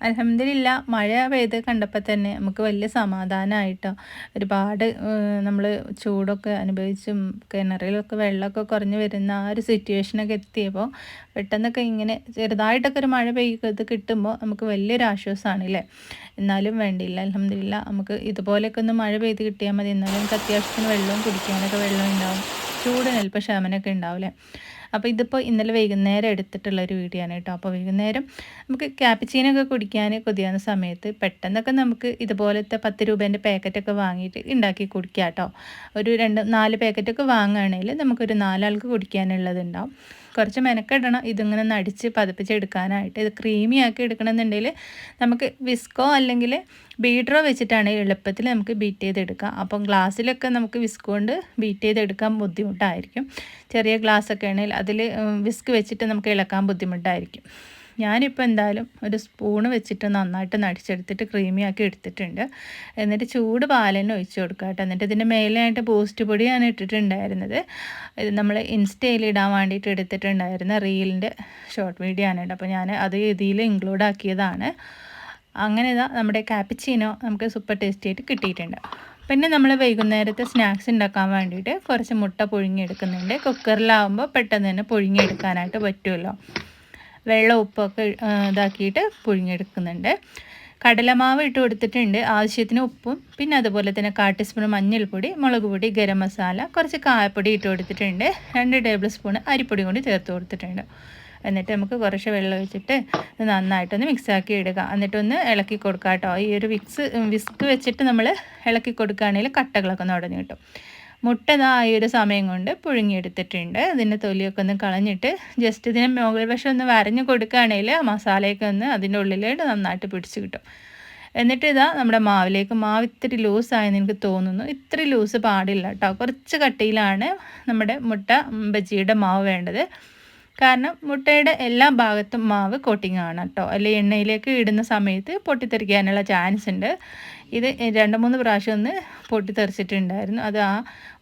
അലഹമില്ല മഴ പെയ്ത് കണ്ടപ്പോൾ തന്നെ നമുക്ക് വലിയ സമാധാനമായിട്ടോ ഒരുപാട് നമ്മൾ ചൂടൊക്കെ അനുഭവിച്ചും കിണറിലൊക്കെ വെള്ളമൊക്കെ കുറഞ്ഞു വരുന്ന ആ ഒരു സിറ്റുവേഷനൊക്കെ എത്തിയപ്പോൾ പെട്ടെന്നൊക്കെ ഇങ്ങനെ ചെറുതായിട്ടൊക്കെ ഒരു മഴ പെയ്ത് കിട്ടുമ്പോൾ നമുക്ക് വലിയൊരു ആശ്വാസമാണ് അല്ലേ എന്നാലും വേണ്ടിയില്ല. അലഹമില്ല നമുക്ക് ഇതുപോലെയൊക്കെ ഒന്ന് മഴ പെയ്ത് കിട്ടിയാൽ മതി. എന്നാലും നമുക്ക് അത്യാവശ്യത്തിന് വെള്ളവും കുടിക്കാനൊക്കെ വെള്ളം ഉണ്ടാവും. ചൂടിന് അല്പം ശമനമൊക്കെ ഉണ്ടാവില്ലേ അപ്പോൾ ഇതിപ്പോൾ ഇന്നലെ വൈകുന്നേരം എടുത്തിട്ടുള്ള ഒരു വീഡിയോ ആണ് കേട്ടോ. അപ്പോൾ വൈകുന്നേരം നമുക്ക് ക്യാപ്പിച്ചീനൊക്കെ കുടിക്കാൻ കൊതിയാവുന്ന സമയത്ത് പെട്ടെന്നൊക്കെ നമുക്ക് ഇതുപോലത്തെ പത്ത് രൂപേന്റെ പാക്കറ്റൊക്കെ വാങ്ങിയിട്ട് ഉണ്ടാക്കി കുടിക്കാം കേട്ടോ. ഒരു രണ്ട് നാല് പാക്കറ്റൊക്കെ വാങ്ങുകയാണെങ്കിൽ നമുക്കൊരു നാലാൾക്ക് കുടിക്കാനുള്ളതുണ്ടാവും. കുറച്ച് മെനക്കെടണം. ഇതിങ്ങനെ നടിച്ച് പതിപ്പിച്ചെടുക്കാനായിട്ട്. ഇത് ക്രീമി ആക്കി എടുക്കണമെന്നുണ്ടെങ്കിൽ നമുക്ക് വിസ്കോ അല്ലെങ്കിൽ ബീറ്ററോ വെച്ചിട്ടാണ് എളുപ്പത്തിൽ നമുക്ക് ബീറ്റ് ചെയ്തെടുക്കാം. അപ്പം ഗ്ലാസ്സിലൊക്കെ നമുക്ക് വിസ്കോണ്ട് കൊണ്ട് ബീറ്റ് ചെയ്തെടുക്കാൻ ബുദ്ധിമുട്ടായിരിക്കും. ചെറിയ ഗ്ലാസ്സൊക്കെ ആണെങ്കിൽ അതിൽ വിസ്ക് വെച്ചിട്ട് നമുക്ക് ഇളക്കാൻ ബുദ്ധിമുട്ടായിരിക്കും. ഞാനിപ്പോൾ എന്തായാലും ഒരു സ്പൂണ് വെച്ചിട്ട് നന്നായിട്ട് നടിച്ചെടുത്തിട്ട് ക്രീമിയാക്കി എടുത്തിട്ടുണ്ട്. എന്നിട്ട് ചൂട് പാലന്നെ ഒഴിച്ച് കൊടുക്കുക കേട്ടോ. എന്നിട്ട് ഇതിന്റെ മേലെയായിട്ട് ബൂസ്റ്റ് പൊടിയാണ് ഇട്ടിട്ടുണ്ടായിരുന്നത്. ഇത് നമ്മൾ ഇൻസ്റ്റയിൽ ഇടാൻ വേണ്ടിയിട്ട് എടുത്തിട്ടുണ്ടായിരുന്ന റീലിന്റെ ഷോർട്ട് വീഡിയോ ആണ് കേട്ടോ അപ്പോൾ ഞാൻ അത് ഇതിൽ ഇൻക്ലൂഡ് ആക്കിയതാണ്. അങ്ങനെ ഇതാ നമ്മുടെ കാപ്പിച്ചീനോ നമുക്ക് സൂപ്പർ ടേസ്റ്റി ആയിട്ട് കിട്ടിയിട്ടുണ്ട്. പിന്നെ നമ്മൾ വൈകുന്നേരത്തെ സ്നാക്സ് ഉണ്ടാക്കാൻ വേണ്ടിയിട്ട് കുറച്ച് മുട്ട പുഴുങ്ങിയെടുക്കുന്നുണ്ട്. കുക്കറിലാവുമ്പോൾ പെട്ടെന്ന് തന്നെ പുഴുങ്ങിയെടുക്കാനായിട്ട് പറ്റുമല്ലോ വെള്ളം ഉപ്പൊക്കെ ഇതാക്കിയിട്ട് പുഴുങ്ങിയെടുക്കുന്നുണ്ട്. കടലമാവ് ഇട്ട് കൊടുത്തിട്ടുണ്ട്. ആവശ്യത്തിന് ഉപ്പും പിന്നെ അതുപോലെ തന്നെ കാട്ടിസ്പൂൺ ടീസ്പൂൺ മഞ്ഞൾപ്പൊടി മുളക് പൊടി ഗരം മസാല കുറച്ച് കായപ്പൊടി ഇട്ട് കൊടുത്തിട്ടുണ്ട്. രണ്ട് ടേബിൾ സ്പൂൺ അരിപ്പൊടി കൊണ്ട് ചേർത്ത് കൊടുത്തിട്ടുണ്ട്. എന്നിട്ട് നമുക്ക് കുറച്ച് വെള്ളം ഒഴിച്ചിട്ട് നന്നായിട്ടൊന്ന് മിക്സാക്കി ഇടുക. എന്നിട്ടൊന്ന് ഇളക്കി കൊടുക്കുക കേട്ടോ ഈ ഒരു വിക്സ് വിസ്ക് വെച്ചിട്ട് നമ്മൾ ഇളക്കി കൊടുക്കുകയാണെങ്കിൽ കട്ടകളൊക്കെ നടന്നു കിട്ടും. മുട്ട ഇതാ ഈ ഒരു സമയം കൊണ്ട് പുഴുങ്ങിയെടുത്തിട്ടുണ്ട്. ഇതിന്റെ തൊലിയൊക്കെ ഒന്ന് കളഞ്ഞിട്ട് ജസ്റ്റ് ഇതിനെ മുകൾ വശം ഒന്ന് വരഞ്ഞ് കൊടുക്കുകയാണെങ്കിൽ മസാലയൊക്കെ ഒന്ന് അതിന്റെ ഉള്ളിലായിട്ട് നന്നായിട്ട് പിടിച്ച് കിട്ടും. എന്നിട്ട് ഇതാ നമ്മുടെ മാവിലേക്ക് മാവ് ഇത്തിരി ലൂസായെന്ന് എനിക്ക് തോന്നുന്നു. ഇത്തിരി ലൂസ് പാടില്ല കേട്ടോ കുറച്ച് കട്ടിയിലാണ് നമ്മുടെ മുട്ട ബജിയുടെ മാവ് വേണ്ടത്. കാരണം മുട്ടയുടെ എല്ലാ ഭാഗത്തും മാവ് കോട്ടിങ് ആണ് കേട്ടോ അല്ലെ എണ്ണയിലേക്ക് ഇടുന്ന സമയത്ത് പൊട്ടിത്തെറിക്കാനുള്ള ചാൻസ് ഉണ്ട്. ഇത് രണ്ട് മൂന്ന് പ്രാവശ്യം ഒന്ന് പൊട്ടിത്തെറിച്ചിട്ടുണ്ടായിരുന്നു. അത് ആ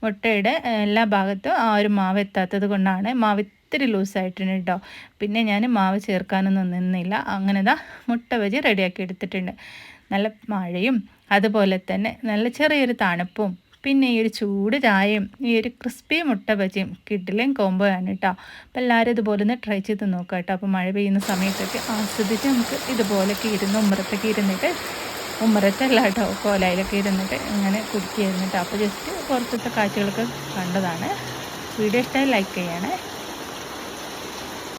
മുട്ടയുടെ എല്ലാ ഭാഗത്തും ആ ഒരു മാവ് എത്താത്തത് കൊണ്ടാണ് മാവ് ഇത്തിരി ലൂസായിട്ടുണ്ട് കേട്ടോ പിന്നെ ഞാൻ മാവ് ചേർക്കാനൊന്നും നിന്നില്ല. അങ്ങനെ ദാ മുട്ട വെച്ച് റെഡിയാക്കി എടുത്തിട്ടുണ്ട്. നല്ല മഴയും അതുപോലെ തന്നെ നല്ല ചെറിയൊരു തണുപ്പും പിന്നെ ഈ ഒരു ചൂട് ചായയും ഈ ഒരു ക്രിസ്പി മുട്ട ബജിയും കിഡിലും കോംബോ ആണ് കേട്ടോ അപ്പോൾ എല്ലാവരും ഇതുപോലെ ഒന്ന് ട്രൈ ചെയ്ത് നോക്കാം കേട്ടോ അപ്പോൾ മഴ പെയ്യുന്ന സമയത്തൊക്കെ ആസ്വദിച്ച് നമുക്ക് ഇതുപോലൊക്കെ ഇരുന്ന് ഉമ്മറത്തൊക്കെ ഇരുന്നിട്ട് ഉമ്മറത്തല്ല കേട്ടോ കോലായിലൊക്കെ ഇരുന്നിട്ട് ഇങ്ങനെ കുടിക്കുകയായിരുന്നു കേട്ടോ അപ്പോൾ ജസ്റ്റ് പുറത്തത്തെ കാഴ്ചകളൊക്കെ കണ്ടതാണ്. വീഡിയോ ഇഷ്ടമായി ലൈക്ക് ചെയ്യണേ.